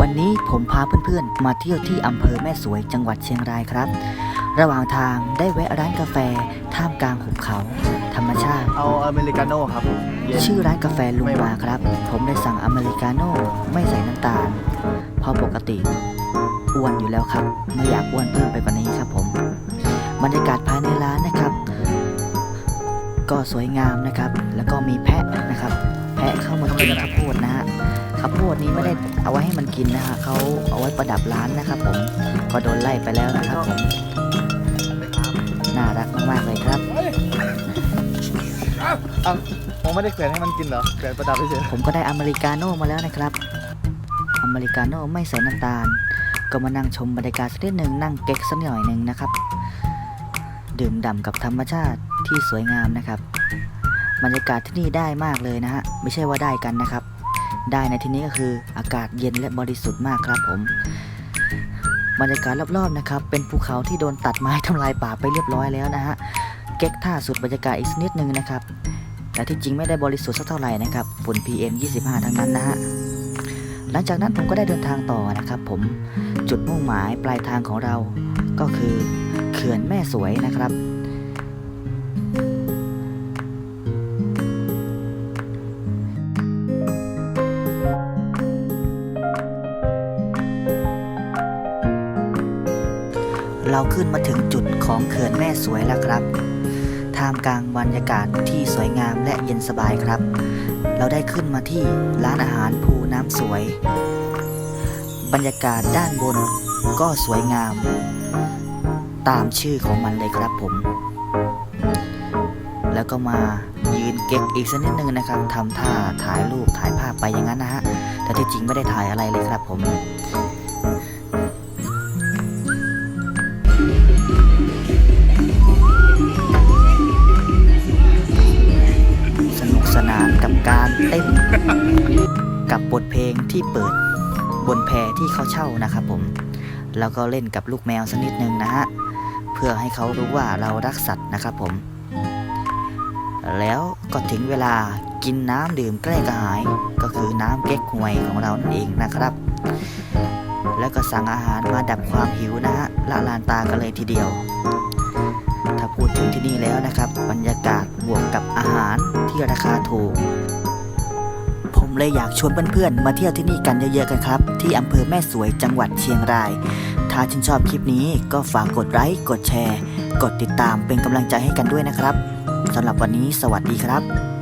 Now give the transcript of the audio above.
วันนี้ผมพาเพื่อนๆ มาเที่ยวที่อำเภอแม่สวยจังหวัดเชียงรายครับ ระหว่างทางได้แวะร้านกาแฟท่ามกลางหุบเขา ธรรมชาติ เอาอเมริกาโน่ครับเย็นชื่อร้านกาแฟลุงวาครับ ผมได้สั่งอเมริกาโน่ไม่ใส่น้ำตาล เพราะปกติอ้วนอยู่แล้วครับ ไม่อยากอ้วนเพิ่มไปกว่านี้ครับผม บรรยากาศภายในร้านนะครับ ก็สวยงามนะครับ แล้วก็มีแพะนะครับ แพะเข้ามากินข้าวโพดนะฮะ ข้าวโพดนี้ไม่ได้เอาไว้ให้มันกินนะฮะเขาเอาไว้ประดับร้านนะครับผมก็โดนไล่ไปแล้วนะครับผมน่ารักมากๆเลยครับเอ้าผมไม่ได้แขวนให้มันกินเหรอแขวนประดับเฉยผมก็ได้อเมริกาโน่มาแล้วนะครับ อเมริกาโน่ไม่ใส่น้ำตาล ก็มานั่งชมบรรยากาศสักนิดหนึ่งนั่งเก๊กสักหน่อยหนึ่งนะครับ ดื่มด่ำกับธรรมชาติที่สวยงามนะครับ บรรยากาศที่นี่ได้มากเลยนะฮะ ไม่ใช่ว่าได้กันนะครับ ได้ในที่นี้ก็คืออากาศเย็นและบริสุทธิ์มากครับผม บรรยากาศรอบๆนะครับ เป็นภูเขาที่โดนตัดไม้ทำลายป่าไปเรียบร้อยแล้วนะฮะ เก๊กท่าสุดบรรยากาศอีกนิดนึงนะครับ แต่ที่จริงไม่ได้บริสุทธิ์สักเท่าไหร่นะครับ ฝุ่น PM 25 ทั้งนั้นนะฮะ หลังจากนั้นผมก็ได้เดินทางต่อนะครับผม จุดมุ่งหมายปลายทางของเรา ก็คือเขื่อนแม่สวยนะครับ เราขึ้นมาถึงจุดของเขื่อนแม่สวยแล้วครับ ท่ามกลางบรรยากาศที่สวยงามและเย็นสบายครับ เราได้ขึ้นมาที่ร้านอาหารภูน้ำสวย บรรยากาศด้านบนก็สวยงาม ตามชื่อของมันเลยครับผม แล้วก็มายืนเก๊กอีกสักนิดนึงนะครับทำท่าถ่ายรูปถ่ายภาพไปอย่างนั้นนะฮะ แต่ที่จริงไม่ได้ถ่ายอะไรเลยครับผม กับบทเพลงที่เปิดบนแพที่เขาเช่านะครับผม แล้วก็เล่นกับลูกแมวสักนิดนึงนะฮะ เพื่อให้เขารู้ว่าเรารักสัตว์นะครับผม แล้วก็ถึงเวลากินน้ำดื่มแก้กระหาย ก็คือน้ำเก๊กฮวยของเรานั่นเองนะครับ แล้วก็สั่งอาหารมาดับความหิวนะฮะละลานตากันเลยทีเดียว ถ้าพูดถึงที่นี่แล้วนะครับ บรรยากาศบวกกับอาหารที่ราคาถูก เลยอยากชวนเพื่อนๆ มาเที่ยวที่นี่กันเยอะๆกันครับ ที่อำเภอแม่สวยจังหวัดเชียงราย ถ้าชื่นชอบคลิปนี้ก็ฝากกดไลค์กดแชร์ กดติดตามเป็นกำลังใจให้กันด้วยนะครับสำหรับวันนี้สวัสดีครับ